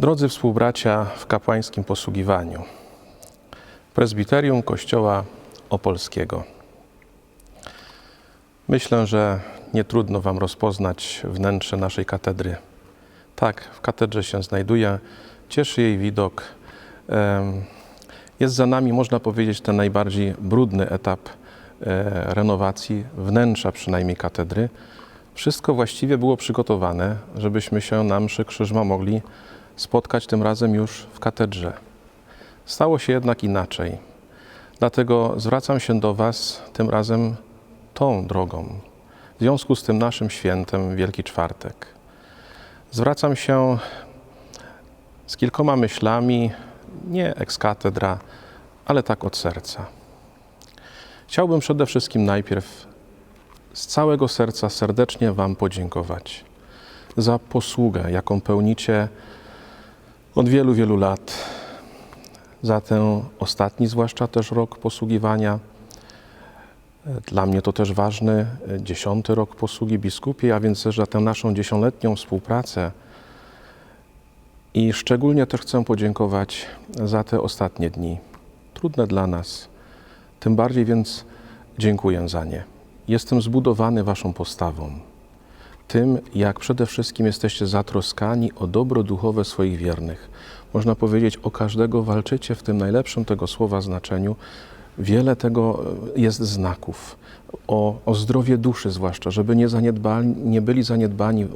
Drodzy współbracia w kapłańskim posługiwaniu, prezbiterium Kościoła Opolskiego. Myślę, że nie trudno Wam rozpoznać wnętrze naszej katedry. Tak, w katedrze się znajduje, cieszy jej widok. Jest za nami, można powiedzieć, ten najbardziej brudny etap e, renowacji wnętrza przynajmniej katedry. Wszystko właściwie było przygotowane, żebyśmy się na mszy krzyżma mogli spotkać tym razem już w katedrze. Stało się jednak inaczej. Dlatego zwracam się do Was tym razem tą drogą. W związku z tym naszym świętem Wielki Czwartek. Zwracam się z kilkoma myślami, nie ex katedra, ale tak od serca. Chciałbym przede wszystkim najpierw z całego serca serdecznie Wam podziękować za posługę, jaką pełnicie od wielu, wielu lat. Za ten ostatni, zwłaszcza też rok posługiwania. Dla mnie to też ważny dziesiąty rok posługi biskupiej, a więc też za tę naszą dziesięcioletnią współpracę. I szczególnie też chcę podziękować za te ostatnie dni. Trudne dla nas. Tym bardziej więc dziękuję za nie. Jestem zbudowany Waszą postawą. Tym, jak przede wszystkim jesteście zatroskani o dobro duchowe swoich wiernych. Można powiedzieć, o każdego walczycie w tym najlepszym tego słowa znaczeniu. Wiele tego e, jest znaków. O, o zdrowie duszy zwłaszcza, żeby nie, zaniedbali, nie byli zaniedbani e,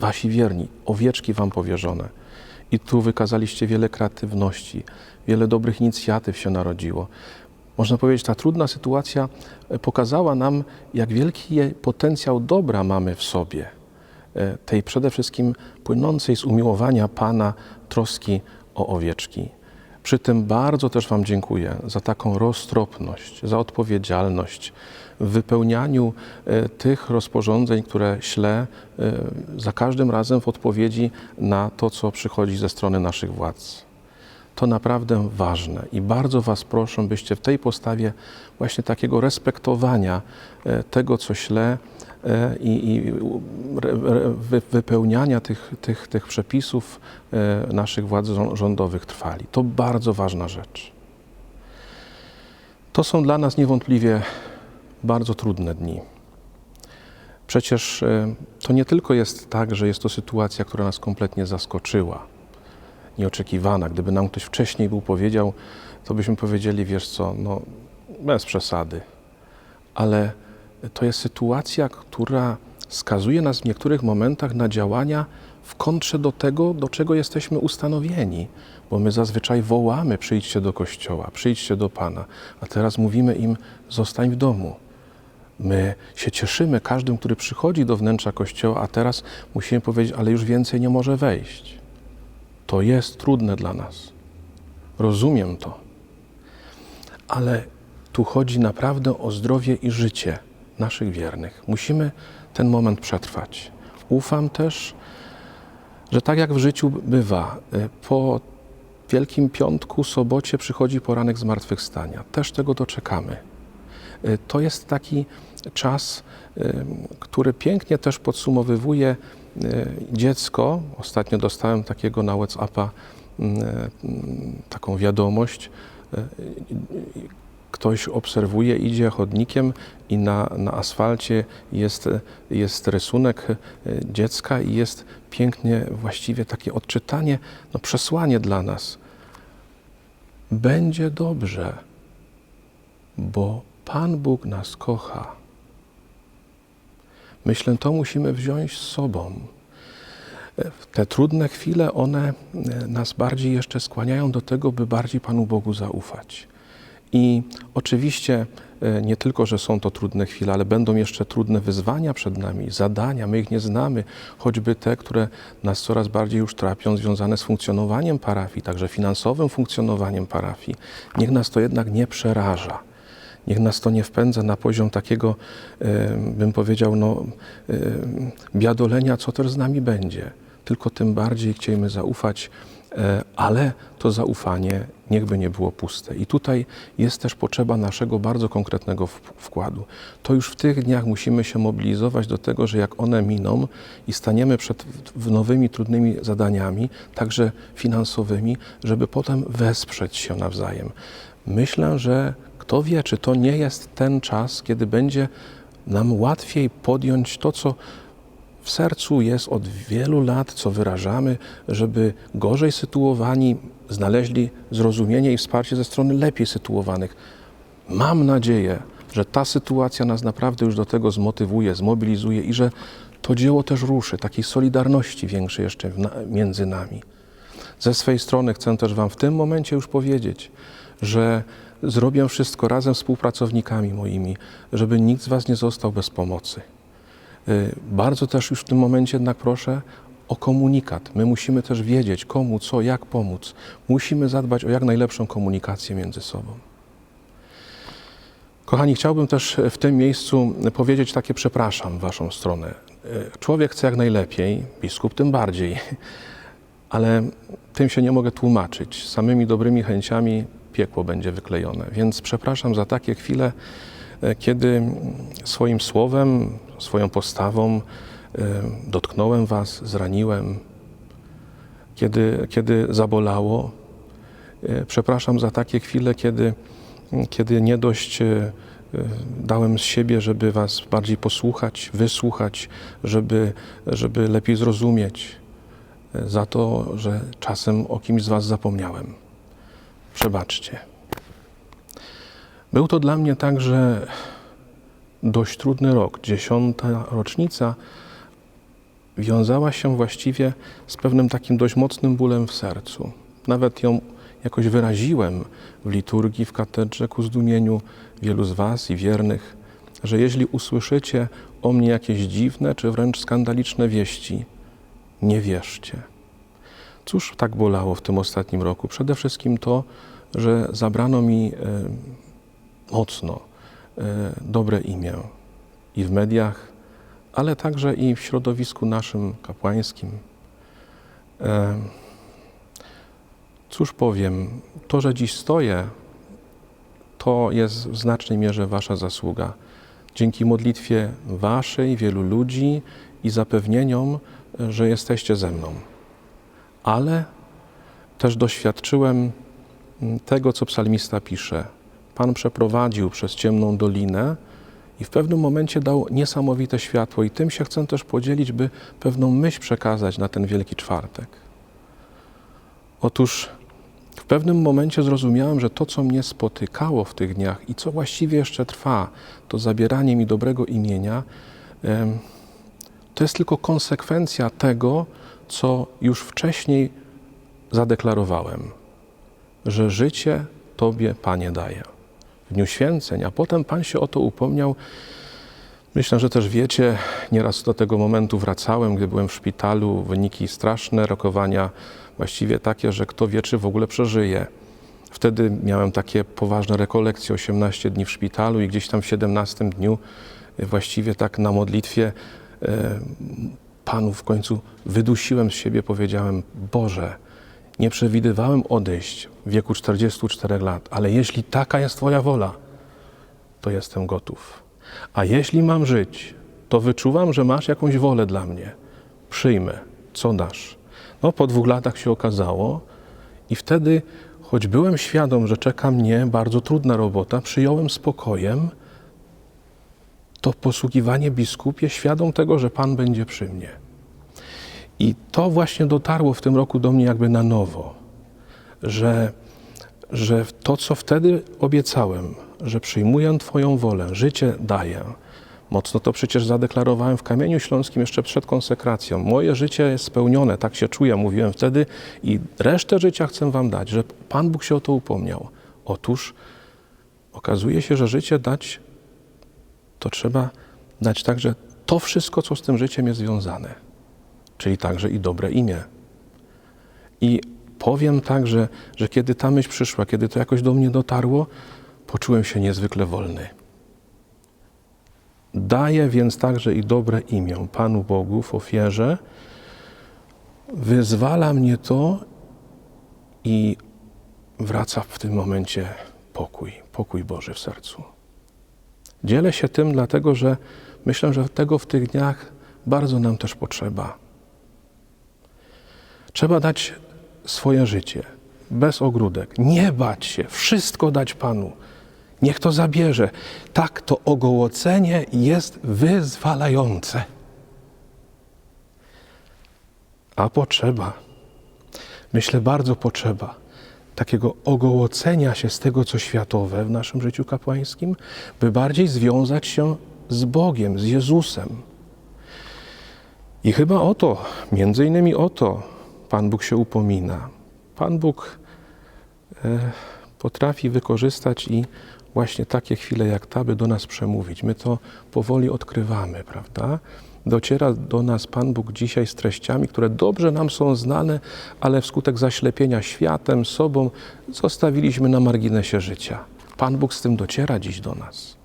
wasi wierni, owieczki wam powierzone. I tu wykazaliście wiele kreatywności, wiele dobrych inicjatyw się narodziło. Można powiedzieć, ta trudna sytuacja e, pokazała nam, jak wielki potencjał dobra mamy w sobie. E, Tej przede wszystkim płynącej z umiłowania Pana troski o owieczki. Przy tym bardzo też Wam dziękuję za taką roztropność, za odpowiedzialność w wypełnianiu e, tych rozporządzeń, które ślę za każdym razem w odpowiedzi na to, co przychodzi ze strony naszych władz. To naprawdę ważne i bardzo Was proszę, byście w tej postawie właśnie takiego respektowania e, tego, co ślę e, i, i wypełniania tych, tych, tych przepisów e, naszych władz rzą- rządowych trwali. To bardzo ważna rzecz. To są dla nas niewątpliwie bardzo trudne dni. Przecież to nie tylko jest tak, że jest to sytuacja, która nas kompletnie zaskoczyła, nieoczekiwana. Gdyby nam ktoś wcześniej był powiedział, to byśmy powiedzieli, wiesz co, no bez przesady. Ale to jest sytuacja, która skazuje nas w niektórych momentach na działania w kontrze do tego, do czego jesteśmy ustanowieni. Bo my zazwyczaj wołamy, przyjdźcie do kościoła, przyjdźcie do Pana, a teraz mówimy im, zostań w domu. My się cieszymy każdym, który przychodzi do wnętrza kościoła, a teraz musimy powiedzieć, ale już więcej nie może wejść. To jest trudne dla nas. Rozumiem to. Ale tu chodzi naprawdę o zdrowie i życie naszych wiernych. Musimy ten moment przetrwać. Ufam też, że tak jak w życiu bywa, y, po Wielkim Piątku, sobocie przychodzi poranek zmartwychwstania. Też tego doczekamy. Y, To jest taki czas, y, który pięknie też podsumowywuje dziecko. Ostatnio dostałem takiego na WhatsAppa y, y, taką wiadomość. Y, y, Ktoś obserwuje, idzie chodnikiem i na, na asfalcie jest, jest rysunek y, dziecka i jest pięknie właściwie takie odczytanie, no przesłanie dla nas. Będzie dobrze bo Pan Bóg nas kocha. Myślę, to musimy wziąć z sobą. E, Te trudne chwile, one e, nas bardziej jeszcze skłaniają do tego, by bardziej Panu Bogu zaufać. I oczywiście e, nie tylko, że są to trudne chwile, ale będą jeszcze trudne wyzwania przed nami, zadania, my ich nie znamy, choćby te, które nas coraz bardziej już trapią, związane z funkcjonowaniem parafii, także finansowym funkcjonowaniem parafii. Niech nas to jednak nie przeraża. Niech nas to nie wpędza na poziom takiego, bym powiedział, no, biadolenia, co też z nami będzie. Tylko tym bardziej chcielibyśmy zaufać E, ale to zaufanie niechby nie było puste. I tutaj jest też potrzeba naszego bardzo konkretnego wkładu. To już w tych dniach musimy się mobilizować do tego, że jak one miną i staniemy przed nowymi, trudnymi zadaniami, także finansowymi, żeby potem wesprzeć się nawzajem. Myślę, że kto wie, czy to nie jest ten czas, kiedy będzie nam łatwiej podjąć to, co w sercu jest od wielu lat, co wyrażamy, żeby gorzej sytuowani znaleźli zrozumienie i wsparcie ze strony lepiej sytuowanych. Mam nadzieję, że ta sytuacja nas naprawdę już do tego zmotywuje, zmobilizuje i że to dzieło też ruszy, takiej solidarności większej jeszcze między nami. Ze swej strony chcę też Wam w tym momencie już powiedzieć, że zrobię wszystko razem z współpracownikami moimi, żeby nikt z Was nie został bez pomocy. Y, Bardzo też już w tym momencie jednak proszę o komunikat. My musimy też wiedzieć komu, co, jak pomóc. Musimy zadbać o jak najlepszą komunikację między sobą. Kochani, chciałbym też w tym miejscu powiedzieć takie przepraszam w Waszą stronę. Y, Człowiek chce jak najlepiej, biskup tym bardziej, ale tym się nie mogę tłumaczyć. Samymi dobrymi chęciami piekło będzie wyklejone. Więc przepraszam za takie chwile, e, kiedy swoim słowem, swoją postawą e, dotknąłem Was, zraniłem, kiedy, kiedy zabolało. E, Przepraszam za takie chwile, kiedy, kiedy nie dość dałem z siebie, żeby Was bardziej posłuchać, wysłuchać, żeby, żeby lepiej zrozumieć za to, że czasem o kimś z Was zapomniałem. Przebaczcie. Był to dla mnie także dość trudny rok. Dziesiąta rocznica wiązała się właściwie z pewnym takim dość mocnym bólem w sercu. Nawet ją jakoś wyraziłem w liturgii w katedrze ku zdumieniu wielu z Was i wiernych, że jeśli usłyszycie o mnie jakieś dziwne czy wręcz skandaliczne wieści, nie wierzcie. Cóż tak bolało w tym ostatnim roku? Przede wszystkim to, że zabrano mi e, mocno e, dobre imię i w mediach, ale także i w środowisku naszym kapłańskim. E, cóż powiem, to, że dziś stoję, to jest w znacznej mierze Wasza zasługa. Dzięki modlitwie Waszej, wielu ludzi i zapewnieniom, że jesteście ze mną. Ale też doświadczyłem mm, tego, co psalmista pisze. Pan przeprowadził przez ciemną dolinę i w pewnym momencie dał niesamowite światło, i tym się chcę też podzielić, by pewną myśl przekazać na ten Wielki Czwartek. Otóż w pewnym momencie zrozumiałem, że to, co mnie spotykało w tych dniach i co właściwie jeszcze trwa, to zabieranie mi dobrego imienia, em, to jest tylko konsekwencja tego, co już wcześniej zadeklarowałem, że życie Tobie, Panie, daje. W Dniu Święceń, a potem Pan się o to upomniał. Myślę, że też wiecie, nieraz do tego momentu wracałem, gdy byłem w szpitalu, wyniki straszne, rokowania właściwie takie, że kto wie, czy w ogóle przeżyje. Wtedy miałem takie poważne rekolekcje, 18 dni w szpitalu i gdzieś tam w 17 dniu właściwie tak na modlitwie Panu w końcu wydusiłem z siebie, powiedziałem: Boże, nie przewidywałem odejść w wieku 44 lat, ale jeśli taka jest Twoja wola, to jestem gotów. A jeśli mam żyć, to wyczuwam, że masz jakąś wolę dla mnie. Przyjmę, co dasz. No, po dwóch latach się okazało, i wtedy, choć byłem świadom, że czeka mnie bardzo trudna robota, przyjąłem spokojem to posługiwanie biskupie, świadom tego, że Pan będzie przy mnie. I to właśnie dotarło w tym roku do mnie jakby na nowo, że, że to, co wtedy obiecałem, że przyjmuję Twoją wolę, życie daję. Mocno to przecież zadeklarowałem w Kamieniu Śląskim jeszcze przed konsekracją. Moje życie jest spełnione, tak się czuję, mówiłem wtedy i resztę życia chcę Wam dać, że Pan Bóg się o to upomniał. Otóż okazuje się, że życie dać to trzeba dać także to wszystko, co z tym życiem jest związane, czyli także i dobre imię. I powiem także, że kiedy ta myśl przyszła, kiedy to jakoś do mnie dotarło, poczułem się niezwykle wolny. Daję więc także i dobre imię Panu Bogu w ofierze. Wyzwala mnie to i wraca w tym momencie pokój, pokój Boży w sercu. Dzielę się tym, dlatego że myślę, że tego w tych dniach bardzo nam też potrzeba. Trzeba dać swoje życie bez ogródek, nie bać się, wszystko dać Panu. Niech to zabierze. Tak, to ogołocenie jest wyzwalające. A potrzeba, myślę, bardzo potrzeba takiego ogołocenia się z tego, co światowe w naszym życiu kapłańskim, by bardziej związać się z Bogiem, z Jezusem. I chyba o to, między innymi o to, Pan Bóg się upomina. Pan Bóg e, potrafi wykorzystać i właśnie takie chwile jak ta, by do nas przemówić. My to powoli odkrywamy, prawda? Dociera do nas Pan Bóg dzisiaj z treściami, które dobrze nam są znane, ale wskutek zaślepienia światem, sobą, zostawiliśmy na marginesie życia. Pan Bóg z tym dociera dziś do nas.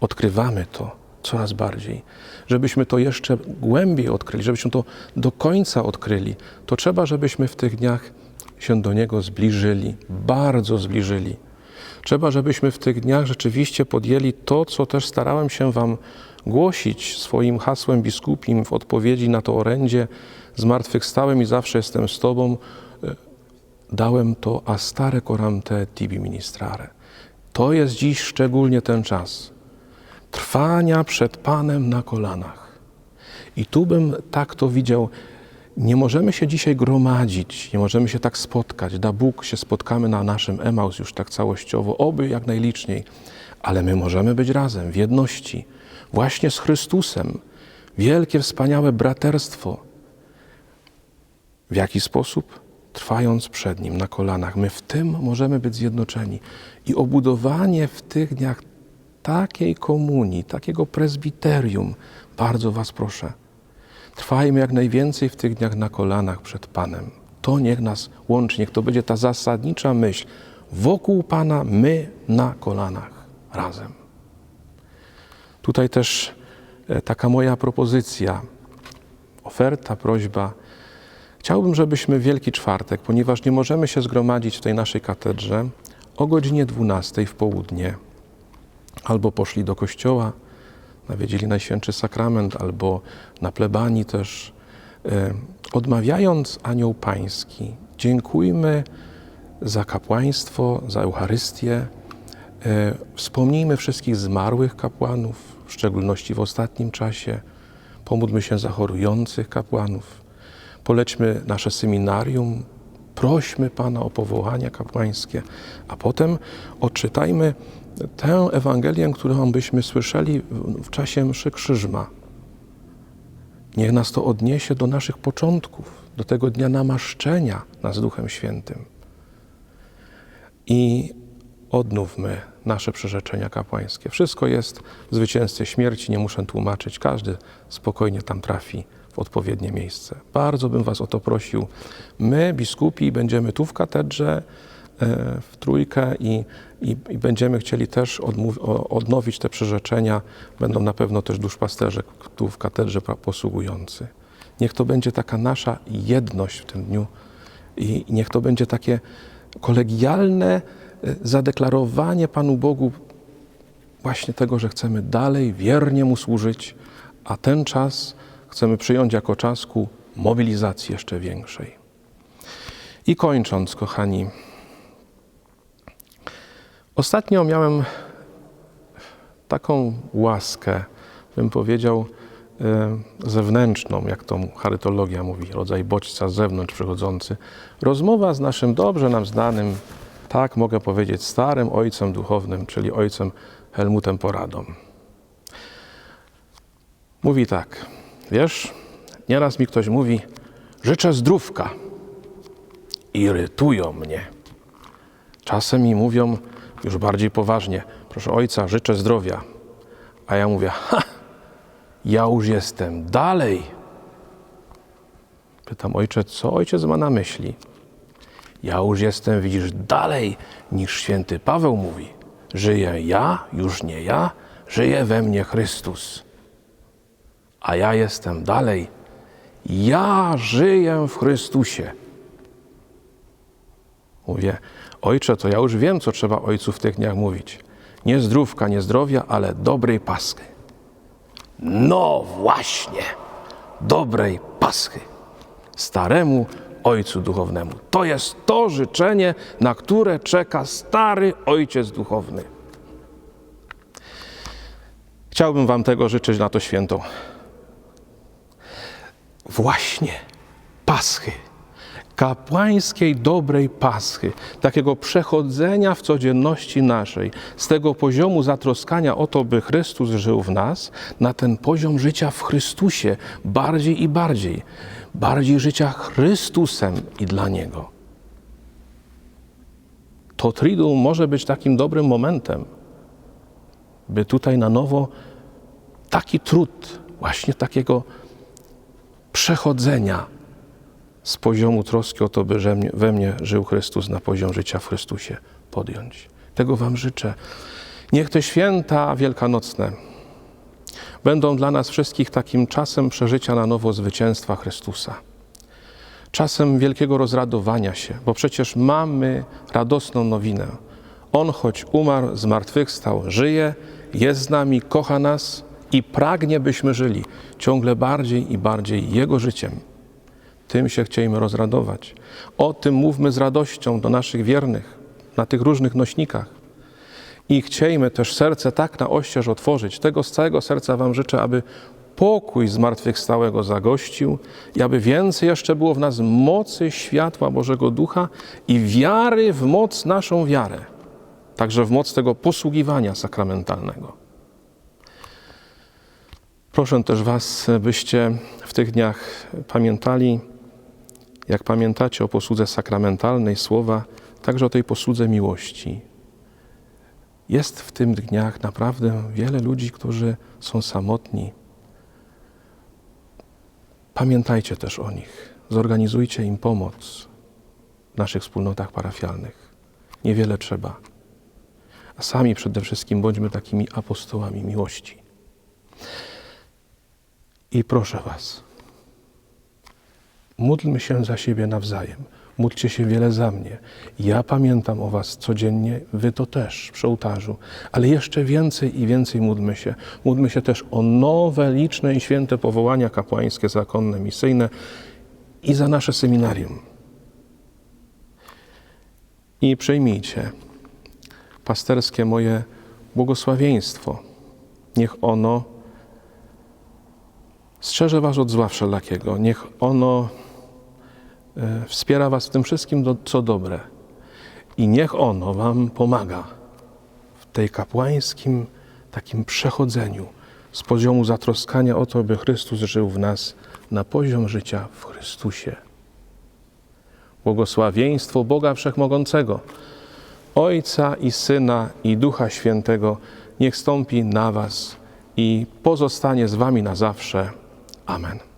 Odkrywamy to coraz bardziej. Żebyśmy to jeszcze głębiej odkryli, żebyśmy to do końca odkryli, to trzeba, żebyśmy w tych dniach się do Niego zbliżyli, bardzo zbliżyli. Trzeba, żebyśmy w tych dniach rzeczywiście podjęli to, co też starałem się Wam głosić swoim hasłem biskupim w odpowiedzi na to orędzie zmartwychwstałem i zawsze jestem z Tobą. Dałem to a stare coram te tibi ministrare. To jest dziś szczególnie ten czas trwania przed Panem na kolanach. I tu bym tak to widział. Nie możemy się dzisiaj gromadzić, nie możemy się tak spotkać. Da Bóg się spotkamy na naszym Emaus już tak całościowo, oby jak najliczniej, ale my możemy być razem w jedności, właśnie z Chrystusem. Wielkie, wspaniałe braterstwo. W jaki sposób? Trwając przed Nim na kolanach. My w tym możemy być zjednoczeni. I obudowanie w tych dniach takiej komunii, takiego prezbiterium, bardzo Was proszę, trwajmy jak najwięcej w tych dniach na kolanach przed Panem. To niech nas łączy, niech to będzie ta zasadnicza myśl. Wokół Pana my na kolanach razem. Tutaj też e, taka moja propozycja, oferta, prośba. Chciałbym, żebyśmy Wielki Czwartek, ponieważ nie możemy się zgromadzić w tej naszej katedrze, o godzinie 12 w południe albo poszli do kościoła, nawiedzieli Najświętszy Sakrament, albo na plebanii też, e, odmawiając Anioł Pański, dziękujmy za kapłaństwo, za Eucharystię, wspomnijmy wszystkich zmarłych kapłanów, w szczególności w ostatnim czasie, pomódlmy się za chorujących kapłanów, polećmy nasze seminarium, prośmy Pana o powołania kapłańskie, a potem odczytajmy tę Ewangelię, którą byśmy słyszeli w czasie mszy Krzyżma. Niech nas to odniesie do naszych początków, do tego dnia namaszczenia nas Duchem Świętym. I odnówmy nasze przyrzeczenia kapłańskie. Wszystko jest w zwycięstwie śmierci, nie muszę tłumaczyć. Każdy spokojnie tam trafi w odpowiednie miejsce. Bardzo bym Was o to prosił. My, biskupi, będziemy tu w katedrze, e, w trójkę i, i, i będziemy chcieli też odnowić te przyrzeczenia. Będą na pewno też duszpasterze tu w katedrze posługujący. Niech to będzie taka nasza jedność w tym dniu i niech to będzie takie kolegialne zadeklarowanie Panu Bogu właśnie tego, że chcemy dalej wiernie Mu służyć, a ten czas chcemy przyjąć jako czas ku mobilizacji jeszcze większej. I kończąc, kochani, ostatnio miałem taką łaskę, bym powiedział, e, zewnętrzną, jak to charytologia mówi, rodzaj bodźca z zewnątrz przychodzący. Rozmowa z naszym dobrze nam znanym, tak mogę powiedzieć, starym ojcem duchownym, czyli ojcem Helmutem Poradą. Mówi tak. Wiesz, nieraz mi ktoś mówi, życzę zdrówka. Irytują mnie. Czasem mi mówią już bardziej poważnie, proszę ojca, życzę zdrowia. A ja mówię, ha, ja już jestem dalej. Pytam ojcze, co ojciec ma na myśli? Ja już jestem, widzisz, dalej niż święty Paweł mówi. Żyję ja, już nie ja, żyje we mnie Chrystus a ja jestem dalej. Ja żyję w Chrystusie. Mówię, ojcze, to ja już wiem, co trzeba ojcu w tych dniach mówić. Nie zdrówka, nie zdrowia, ale dobrej paschy. No właśnie, dobrej paschy. Staremu ojcu duchownemu. To jest to życzenie, na które czeka stary ojciec duchowny. Chciałbym Wam tego życzyć na to święto. Właśnie Paschy, kapłańskiej dobrej Paschy, takiego przechodzenia w codzienności naszej, z tego poziomu zatroskania o to, by Chrystus żył w nas, na ten poziom życia w Chrystusie, bardziej i bardziej, bardziej życia Chrystusem i dla Niego. To Triduum może być takim dobrym momentem, by tutaj na nowo taki trud, właśnie takiego przechodzenia z poziomu troski o to, by we mnie żył Chrystus, na poziom życia w Chrystusie podjąć. Tego Wam życzę. Niech te święta wielkanocne będą dla nas wszystkich takim czasem przeżycia na nowo zwycięstwa Chrystusa. Czasem wielkiego rozradowania się, bo przecież mamy radosną nowinę. On, choć umarł, zmartwychwstał, żyje, jest z nami, kocha nas i pragnie, byśmy żyli ciągle bardziej i bardziej Jego życiem. Tym się chcieliśmy rozradować. O tym mówmy z radością do naszych wiernych na tych różnych nośnikach. I chciejmy też serce tak na oścież otworzyć. Tego z całego serca Wam życzę, aby pokój zmartwychwstałego zagościł i aby więcej jeszcze było w nas mocy światła Bożego Ducha i wiary w moc naszą wiarę. Także w moc tego posługiwania sakramentalnego. Proszę też Was, byście w tych dniach pamiętali, jak pamiętacie o posłudze sakramentalnej słowa, także o tej posłudze miłości. Jest w tych dniach naprawdę wiele ludzi, którzy są samotni. Pamiętajcie też o nich. Zorganizujcie im pomoc w naszych wspólnotach parafialnych. Niewiele trzeba. A sami przede wszystkim bądźmy takimi apostołami miłości. I proszę Was, módlmy się za siebie nawzajem. Módlcie się wiele za mnie. Ja pamiętam o Was codziennie, Wy to też przy ołtarzu, ale jeszcze więcej i więcej módlmy się. Módlmy się też o nowe, liczne i święte powołania kapłańskie, zakonne, misyjne i za nasze seminarium. I przyjmijcie pasterskie moje błogosławieństwo. Niech ono strzeże Was od zła wszelakiego. Niech ono wspiera Was w tym wszystkim, co dobre. I niech ono Wam pomaga w tej kapłańskim takim przechodzeniu z poziomu zatroskania o to, by Chrystus żył w nas na poziom życia w Chrystusie. Błogosławieństwo Boga Wszechmogącego, Ojca i Syna i Ducha Świętego niech stąpi na Was i pozostanie z Wami na zawsze. Amen.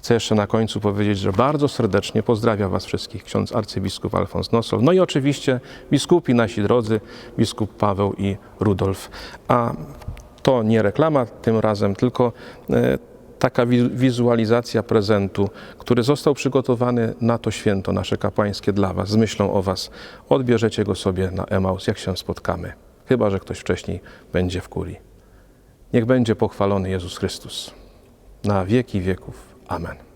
Chcę jeszcze na końcu powiedzieć, że bardzo serdecznie pozdrawia Was wszystkich ksiądz arcybiskup Alfons Nosol, no i oczywiście biskupi nasi drodzy, biskup Paweł i Rudolf. A to nie reklama tym razem, tylko e, taka wi- wizualizacja prezentu, który został przygotowany na to święto nasze kapłańskie dla Was, z myślą o Was. Odbierzecie go sobie na Emaus, jak się spotkamy. Chyba, że ktoś wcześniej będzie w kurii. Niech będzie pochwalony Jezus Chrystus na wieki wieków. Amen.